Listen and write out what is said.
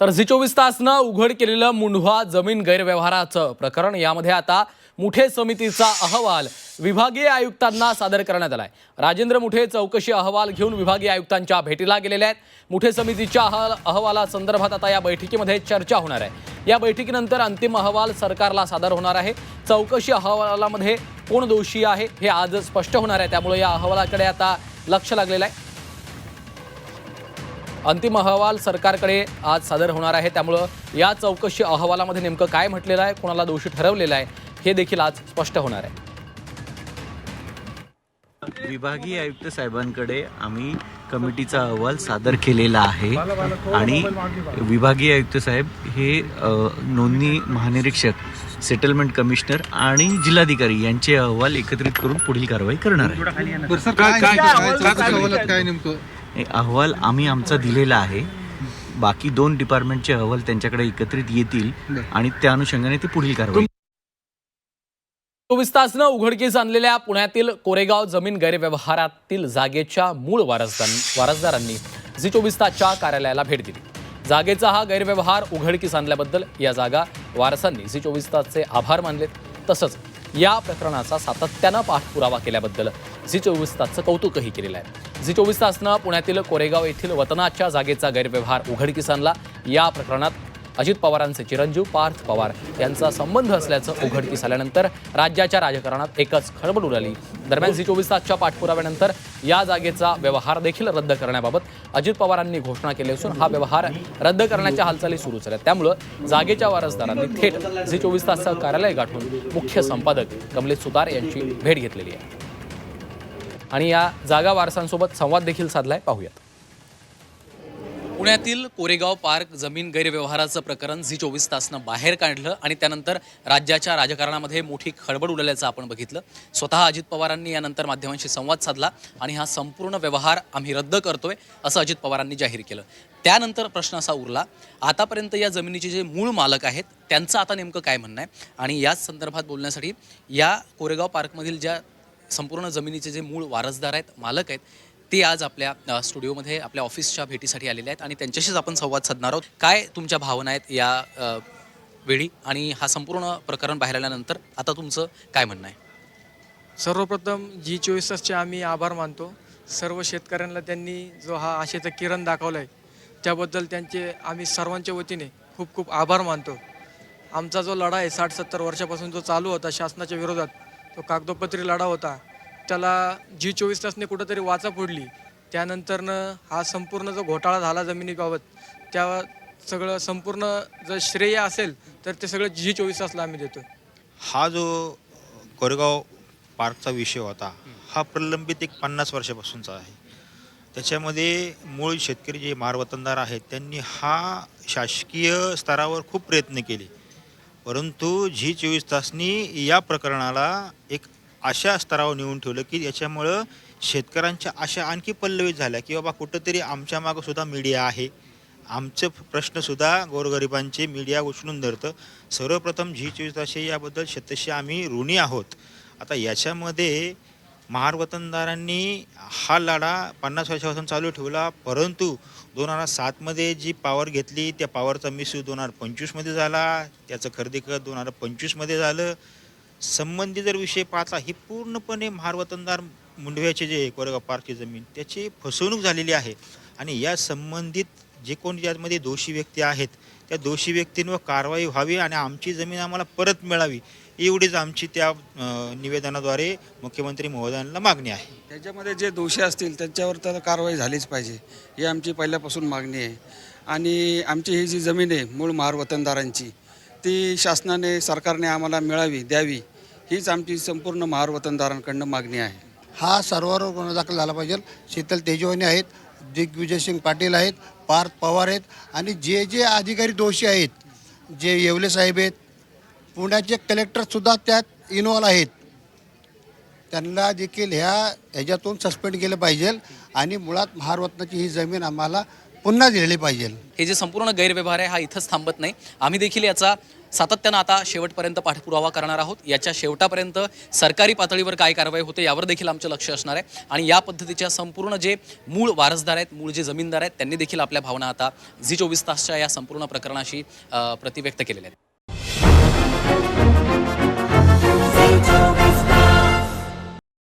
तर झी चोवीस तासनं उघड केलेलं मुंढवा जमीन गैरव्यवहाराचं प्रकरण यामध्ये आता मुठे समितीचा अहवाल विभागीय आयुक्तांना सादर करण्यात आलाय. राजेंद्र मुठे चौकशी अहवाल घेऊन विभागीय आयुक्तांच्या भेटीला गेलेल्या आहेत. मुठे समितीच्या अहवाल अहवालासंदर्भात आता या बैठकीमध्ये चर्चा होणार आहे. या बैठकीनंतर अंतिम अहवाल सरकारला सादर होणार आहे. चौकशी अहवालामध्ये कोण दोषी आहे हे आज स्पष्ट होणार आहे. त्यामुळे या अहवालाकडे आता लक्ष लागलेलं आहे. अंतिम अहवाल सरकारकडे आज सादर होणार आहे त्यामुळं या चौकशी अहवालामध्ये नेमकं काय म्हटलेलं आहे कोणाला दोषी ठरवलेलं आहे हे देखील आज स्पष्ट होणार आहे विभागीय आयुक्त साहेबांकडे आम्ही कमिटीचा अहवाल सादर केलेला आहे आणि विभागीय आयुक्त साहेब हे नोंदणी महानिरीक्षक सेटलमेंट कमिशनर आणि जिल्हाधिकारी यांचे अहवाल एकत्रित करून पुढील कारवाई करणार आहे एक अहवाल आम्ही आमचा दिलेला आहे. बाकी दोन डिपार्टमेंटचे अहवाल त्यांच्याकडे एकत्रित येतील आणि त्या अनुषंगाने ती पुढील कारवाई. चोवीस तासनं उघडकीस आणलेल्या पुण्यातील कोरेगाव जमीन गैरव्यवहारातील जागेच्या मूळ वारसदार वारसदारांनी झी चोवीस तासच्या कार्यालयाला भेट दिली. जागेचा हा गैरव्यवहार उघडकीस आणल्याबद्दल या जागा वारसांनी झी चोवीस तासचे आभार मानलेत. तसंच या प्रकरणाचा सातत्यानं पाठपुरावा केल्याबद्दल झी चोवीस तासचं कौतुकही केलेलं आहे. झी चोवीस तासनं पुण्यातील कोरेगाव येथील वतनाच्या जागेचा गैरव्यवहार उघडकीस आणला. या प्रकरणात अजित पवारांचे चिरंजीव पार्थ पवार यांचा संबंध असल्याचं उघडकीस आल्यानंतर राज्याच्या राजकारणात एकच खळबळ उडाली. दरम्यान झी चोवीस तासच्या पाठपुराव्यानंतर या जागेचा व्यवहार देखील रद्द करण्याबाबत अजित पवारांनी घोषणा केली असून हा व्यवहार रद्द करण्याच्या हालचाली सुरू झाल्या त्यामुळं जागेच्या वारसदारांनी थेट झी चोवीस तासचं कार्यालय गाठून मुख्य संपादक कमलेश सुतार यांची भेट घेतलेली आहे. आणि या जागा वारसांसोबत संवाद देखील साधलाय. पाहूयात. पुण्यातील कोरेगाव पार्क जमीन गैरव्यवहाराचं प्रकरण झी चोवीस तासनं बाहेर काढलं आणि त्यानंतर राज्याच्या राजकारणामध्ये मोठी खळबळ उडाल्याचं आपण बघितलं. स्वतः अजित पवारांनी यानंतर माध्यमांशी संवाद साधला आणि हा संपूर्ण व्यवहार आम्ही रद्द करतोय असं अजित पवारांनी जाहीर केलं. त्यानंतर प्रश्न असा उरला आतापर्यंत या जमिनीचे जे मूळ मालक आहेत त्यांचं आता नेमकं काय म्हणणं आहे? आणि याच संदर्भात बोलण्यासाठी या कोरेगाव पार्कमधील ज्या संपूर्ण जमिनीचे जे मूळ वारसदार आहेत मालक आहेत ते आज आपल्या स्टुडिओमध्ये आपल्या ऑफिसच्या भेटीसाठी आलेले आहेत आणि त्यांच्याशीच आपण संवाद साधणार आहोत. काय तुमच्या भावना आहेत या वेळी? आणि हा संपूर्ण प्रकरण बाहेर आल्यानंतर आता तुमचं काय म्हणणं आहे? सर्वप्रथम जी चोवीस तासचे आम्ही आभार मानतो. सर्व शेतकऱ्यांना त्यांनी जो हा आशेचा किरण दाखवला आहे त्याबद्दल त्यांचे आम्ही सर्वांच्या वतीने खूप खूप आभार मानतो. आमचा जो लढा आहे साठ सत्तर वर्षापासून जो चालू होता शासनाच्या विरोधात तो कागदोपत्री लढा होता. त्याला जी चोवीस तासने कुठंतरी वाचा फोडली त्यानंतरनं हा संपूर्ण जो घोटाळा झाला जमिनीबाबत त्या सगळं संपूर्ण जर श्रेय असेल तर ते सगळं जी चोवीस तासला आम्ही देतो हा जो कोरेगाव पार्कचा विषय होता हा प्रलंबित एक पन्नास वर्षापासूनचा आहे. त्याच्यामध्ये मूळ शेतकरी जे मारवतनदार आहेत त्यांनी हा शासकीय स्तरावर खूप प्रयत्न केले. परंतु झी चोवीस तासनी या प्रकरणाला एक अशा स्तरावर नेऊन ठेवलं की याच्यामुळं शेतकऱ्यांच्या आशा आणखी पल्लवित झाल्या की बाबा कुठंतरी आमच्या मागं सुद्धा मीडिया आहे. आमचं प्रश्नसुद्धा गोरगरिबांचे मीडिया उचलून धरतं. सर्वप्रथम झी चोवीस तास याबद्दल शतशी आम्ही ऋणी आहोत. आता याच्यामध्ये महारवतनदारांनी हा लढा पन्नास वर्षापासून चालू ठेवला परंतु दोन हजार सातमध्ये जी पॉवर घेतली त्या पॉवरचा मिसयूज दोन हजार पंचवीसमध्ये झाला. त्याचं खरेदी कर दोन हजार पंचवीसमध्ये झालं. संबंधी जर विषय पाहता ही पूर्णपणे महारवतनदार मुंडव्याचे जे कोरेगाव पार्कची जमीन त्याची फसवणूक झालेली आहे. आणि या संबंधित जे कोण यामध्ये दोषी व्यक्ती आहेत त्या दोषी व्यक्तींवर कारवाई व्हावी आणि आमची जमीन आम्हाला परत मिळावी एवढीच आमची त्या निवेदनाद्वारे मुख्यमंत्री महोदयांना मागणी आहे. त्याच्यामध्ये जे दोषी असतील त्यांच्यावर तर कारवाई झालीच पाहिजे ही आमची पहिल्यापासून मागणी आहे. आणि आमची ही जी जमीन आहे मूळ महार वतनदारांची ती शासनाने सरकारने आम्हाला मिळावी द्यावी हीच आमची संपूर्ण महारवतनदारांकडनं मागणी आहे. हा सर्वांवर गुन्हा दाखल झाला पाहिजे? शीतल तेजवानी आहेत दिग्विजय सिंग पाटील आहेत पार्थ पवार आहेत आणि जे जे अधिकारी दोषी आहेत जे येवले साहेब आहेत पुण्याचे कलेक्टरसुद्धा त्यात इन्वॉल्व आहेत. त्यांना देखील ह्या ह्याच्यातून सस्पेंड केलं पाहिजे आणि मुळात महारत्नाची ही जमीन आम्हाला पुन्हा दिलेली पाहिजे. हे जे संपूर्ण गैरव्यवहार आहे हा इथंच थांबत नाही. आम्ही देखील याचा सातत्यानं आता शेवटपर्यंत पाठपुरावा करणार आहोत. याच्या शेवटापर्यंत सरकारी पातळीवर काय कारवाई होते यावर देखील आमचं लक्ष असणार आहे. आणि या पद्धतीच्या संपूर्ण जे मूळ वारसदार आहेत मूळ जे जमीनदार आहेत त्यांनी देखील आपल्या भावना आता झी चोवीस तासच्या या संपूर्ण प्रकरणाशी प्रतिव्यक्त केलेल्या आहेत.